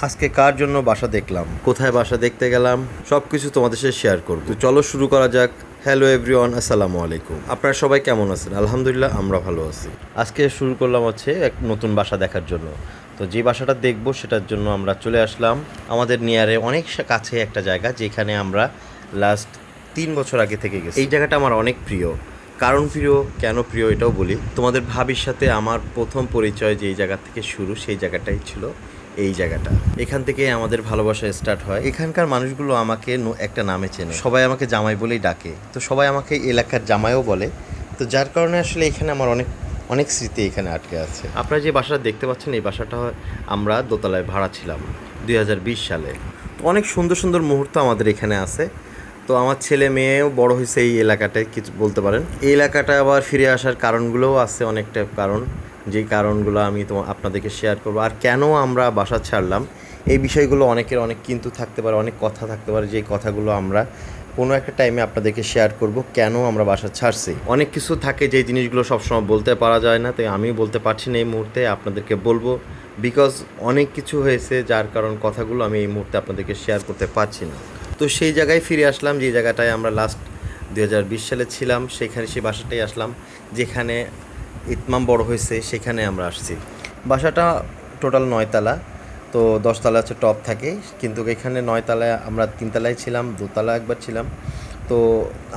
আজকে কার জন্য বাসা দেখলাম? কোথায় বাসা দেখতে গেলাম? সব কিছু তোমাদের সাথে শেয়ার করব। তো চলো শুরু করা যাক। হ্যালো এভরিওয়ান আসসালামু আলাইকুম। আপনারা সবাই কেমন আছেন? আলহামদুলিল্লাহ, আমরা ভালো আছি। আজকে শুরু করলাম হচ্ছে এক নতুন বাসা দেখার জন্য। তো যে বাসাটা দেখব, সেটার জন্য আমরা চলে আসলাম। আমাদের নিয়ারে অনেক কাছে একটা জায়গা, যেখানে আমরা লাস্ট তিন বছর আগে থেকে গেছি। এই জায়গাটা আমার অনেক প্রিয়। কারণ প্রিয়? কেন প্রিয়? এটাও বলি। তোমাদের ভাবির সাথে আমার প্রথম পরিচয় যেই জায়গা থেকে শুরু, সেই জায়গাটাই ছিল এই জায়গাটা। এখান থেকে আমাদের ভালোবাসা স্টার্ট হয়। এখানকার মানুষগুলো আমাকে একটা নামে চেনে। সবাই আমাকে জামাই বলেই ডাকে। তো সবাই আমাকে এলাকার জামাইও বলে। তো যার কারণে আসলে এখানে আমার অনেক অনেক স্মৃতি এখানে আটকে আছে। আপনারা যে বাসাটা দেখতে পাচ্ছেন, এই বাসাটা আমরা দোতলায় ভাড়া ছিলাম দুই হাজার বিশ সালে। তো অনেক সুন্দর সুন্দর মুহূর্ত আমাদের এখানে আছে। তো আমার ছেলে মেয়েও বড় হয়েছে এই এলাকাটায়, কিছু বলতে পারেন। এই এলাকাটা আবার ফিরে আসার কারণগুলোও আছে, অনেকটা কারণ। যেই কারণগুলো আমি তো আপনাদেরকে শেয়ার করব। আর কেন আমরা বাসা ছাড়লাম? এই বিষয়গুলো অনেকের অনেক কিন্তু থাকতে পারে, অনেক কথা থাকতে পারে যেই কথাগুলো আমরা কোনো একটা টাইমে আপনাদেরকে শেয়ার করব, কেন আমরা বাসা ছাড়ছি? অনেক কিছু থাকে যে জিনিসগুলো সবসময় বলতে পারা যায় না, তাই আমি বলতে পারছি না এই মুহূর্তে, আপনাদেরকে বলব। বিকজ অনেক কিছু হয়েছে, যার কারণ কথাগুলো আমি এই মুহূর্তে আপনাদেরকে শেয়ার করতে পারছি না। তো সেই জায়গায় ফিরে আসলাম, যে জায়গাটায় আমরা লাস্ট দু হাজার বিশ সালে ছিলাম, সেখানে সেই বাসাটাই আসলাম, যেখানে ইতমাম বড় হয়েছে সেখানে আমরা আসছি। বাসাটা টোটাল নয়তলা তো দশতলা হচ্ছে টপ থাকে কিন্তু এখানে নয়তলায় আমরা তিনতলায় ছিলাম দোতলা একবার ছিলাম। তো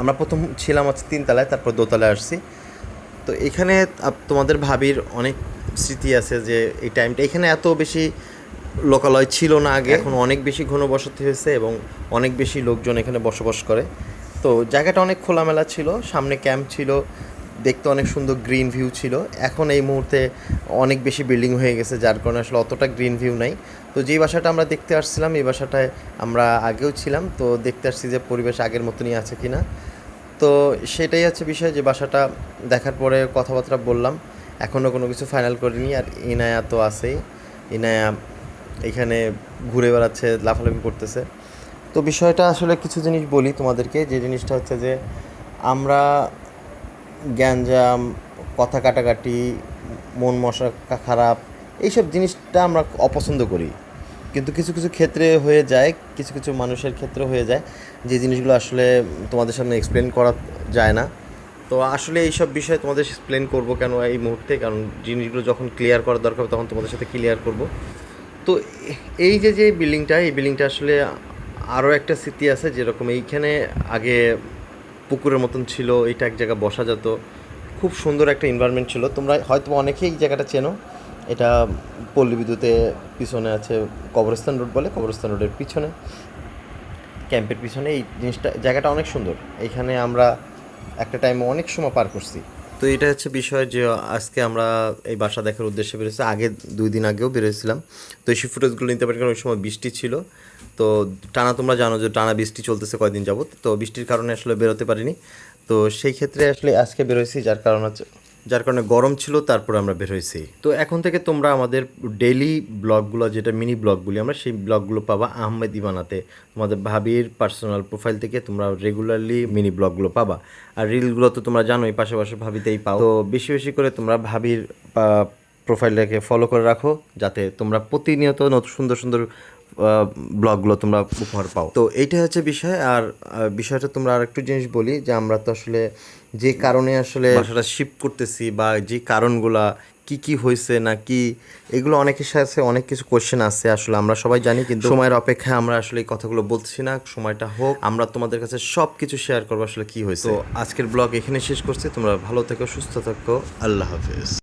আমরা প্রথম ছিলাম হচ্ছে তিনতলায় তারপর দোতলায় আসছি। তো এখানে তোমাদের ভাবির অনেক স্মৃতি আছে যে এই টাইমটা এখানে এত বেশি লোকালয় ছিল না আগে এখন অনেক বেশি ঘনবসতি হয়েছে এবং অনেক বেশি লোকজন এখানে বসবাস করে। তো জায়গাটা অনেক খোলামেলা ছিল সামনে ক্যাম্প ছিল দেখতে অনেক সুন্দর গ্রিন ভিউ ছিল। এখন এই মুহূর্তে অনেক বেশি বিল্ডিং হয়ে গেছে, যার কারণে আসলে অতটা গ্রিন ভিউ নাই। তো যেই বাসাটা আমরা দেখতে আসছিলাম, এই বাসাটায় আমরা আগেও ছিলাম। তো দেখতে আসছি যে পরিবেশ আগের মতনই আছে কি না তো সেটাই হচ্ছে বিষয় যে বাসাটা দেখার পরে কথাবার্তা বললাম। এখনও কোনো কিছু ফাইনাল করিনি আর ইনায়া তো আছেই। ইনায়া এখানে ঘুরে বেড়াচ্ছে, লাফালাফি করতেছে। তো বিষয়টা আসলে কিছু জিনিস বলি তোমাদেরকে। যে জিনিসটা হচ্ছে যে আমরা গ্যাঞ্জাম, কথা কাটাকাটি, মন মশা খারাপ, এইসব জিনিসটা আমরা অপছন্দ করি। কিন্তু কিছু কিছু ক্ষেত্রে হয়ে যায়, কিছু কিছু মানুষের ক্ষেত্রে হয়ে যায়, যে জিনিসগুলো আসলে তোমাদের সামনে এক্সপ্লেন করা যায় না। তো আসলে এইসব বিষয়ে তোমাদের এক্সপ্লেন করব কেন এই মুহূর্তে? কারণ জিনিসগুলো যখন ক্লিয়ার করার দরকার তখন তোমাদের সাথে ক্লিয়ার করব। তো এই যে যে বিল্ডিংটা এই বিল্ডিংটা আসলে আরও একটা স্মৃতি আছে, যেরকম এইখানে আগে পুকুরের মতন ছিল এটা এক জায়গায় বসা যেত। খুব সুন্দর একটা এনভায়রনমেন্ট ছিল। তোমরা হয়তো অনেকেই এই জায়গাটা চেনো। এটা পল্লী বিদ্যুতে পিছনে আছে কবরস্থান রোড বলে, কবরস্থান রোডের পিছনে। ক্যাম্পের পিছনে এই জিনিসটা, জায়গাটা অনেক সুন্দর। এখানে আমরা একটা টাইমে অনেক সময় পার করছি। তো এটা হচ্ছে বিষয় যে আজকে আমরা এই বাসা দেখার উদ্দেশ্যে বেরোছি আগে দুই দিন আগেও বেরোয়েছিলাম তো এই ফুটেজগুলো নিতে পারি কারণ ওই সময় বৃষ্টি ছিল। তো টানা তোমরা জানো যে টানা বৃষ্টি চলতেছে কয়দিন যাবত তো বৃষ্টির কারণে আসলে বেরোতে পারিনি। তো সেই ক্ষেত্রে আসলে আজকে বেরোইছি যার কারণ হচ্ছে যার কারণে গরম ছিল, তারপরে আমরা বের হয়েছি। তো এখন থেকে তোমরা আমাদের ডেইলি ব্লগগুলো, যেটা মিনি ব্লগগুলি, আমরা সেই ব্লগগুলো পাবা আহমেদ ইমানাতে। তোমাদের ভাবির পার্সোনাল প্রোফাইল থেকে তোমরা রেগুলারলি মিনি ব্লগগুলো পাবা। আর রিলগুলো তো তোমরা জানোই, পাশাপাশি ভাবিতেই পাও। তো বেশি বেশি করে তোমরা ভাবির প্রোফাইলটাকে ফলো করে রাখো, যাতে তোমরা প্রতিনিয়ত নতুন, সুন্দর সুন্দর ব্লগগুলো তোমরা উপহার পাও। তো এইটা হচ্ছে বিষয়। আর বিষয়টা তোমরা আর একটু জিনিস বলি যে আমরা তো আসলে যে কারণে আসলে বাসাটা শিফট করতেছি বা যে কারণগুলা কি কি হয়েছে না কি এগুলো অনেকের সাথে অনেক কিছু কোশ্চেন আছে আসলে আমরা সবাই জানি কিন্তু সময়ের অপেক্ষায় আমরা আসলে এই কথাগুলো বলছি না সময়টা হোক আমরা তোমাদের কাছে সব কিছু শেয়ার করব আসলে কি হয়েছে। তো আজকের ব্লগ এখানে শেষ করছি তোমরা ভালো থেকো সুস্থ থাকো আল্লাহ হাফেজ।